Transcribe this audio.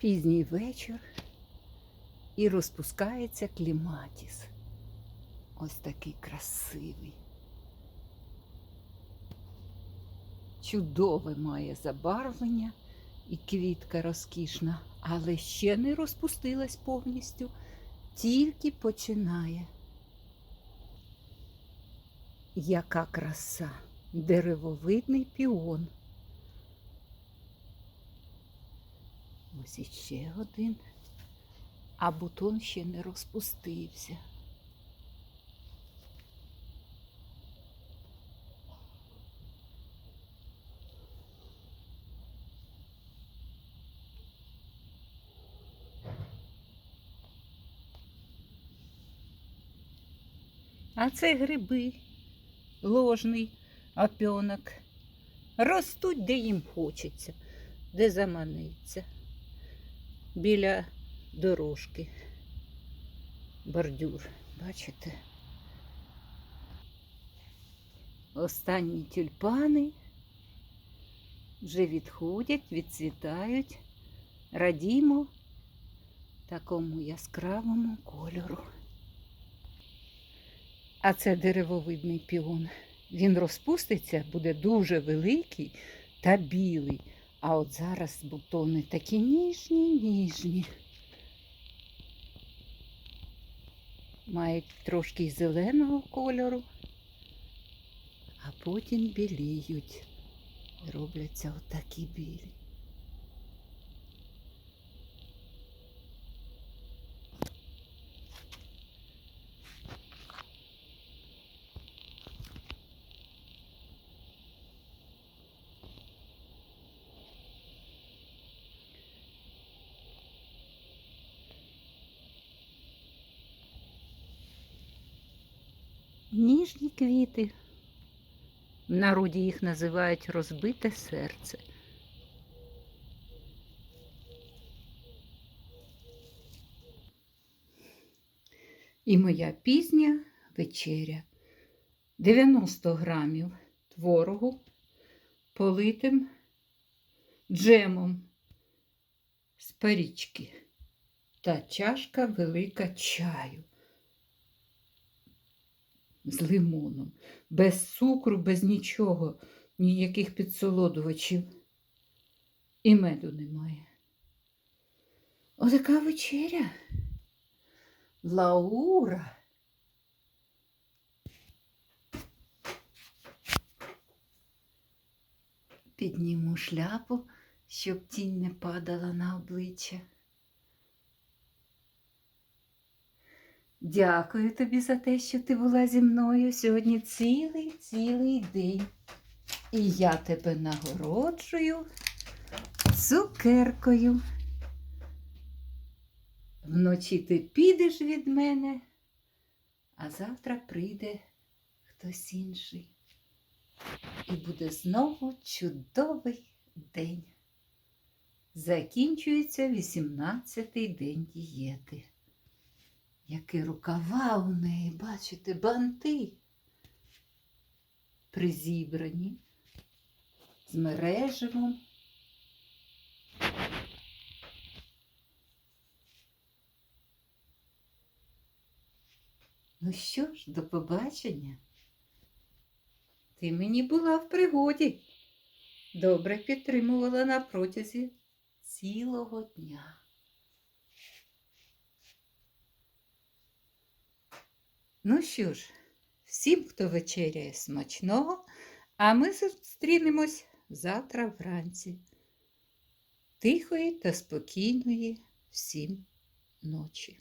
Пізній вечір і розпускається кліматіс. Ось такий красивий. Чудове має забарвлення і квітка розкішна, але ще не розпустилась повністю, тільки починає. Яка краса! Деревовидний піон. Ось іще один, а бутон ще не розпустився. А це гриби, ложний опьонок. Ростуть, де їм хочеться, де заманиться. Біля дорожки. Бордюр, бачите? Останні тюльпани вже відходять, відцвітають. Радімо такому яскравому кольору. А це деревовидний піон. Він розпуститься, буде дуже великий та білий. А от зараз бутони такі ніжні, ніжні. Мають трошки зеленого кольору, а потім біліють. Робляться отакі білі. Ніжні квіти. В народі їх називають розбите серце. І моя пізня вечеря. 90 грамів творогу политим джемом з парічки та чашка велика чаю з лимоном, без цукру, без нічого, ніяких підсолодувачів. І меду немає. Отака вечеря. Лаура. Підніму шляпу, щоб тінь не падала на обличчя. Дякую тобі за те, що ти була зі мною сьогодні цілий цілий день. І я тебе нагороджую цукеркою. Вночі ти підеш від мене, а завтра прийде хтось інший. І буде знову чудовий день. Закінчується 18-й день дієти. Які рукава у неї, бачите, банти призібрані з мереживом. Ну що ж, до побачення. Ти мені була в пригоді. Добре підтримувала на протязі цілого дня. Ну що ж, всім, хто вечеряє смачного, а ми зустрінемось завтра вранці. Тихої та спокійної всім ночі.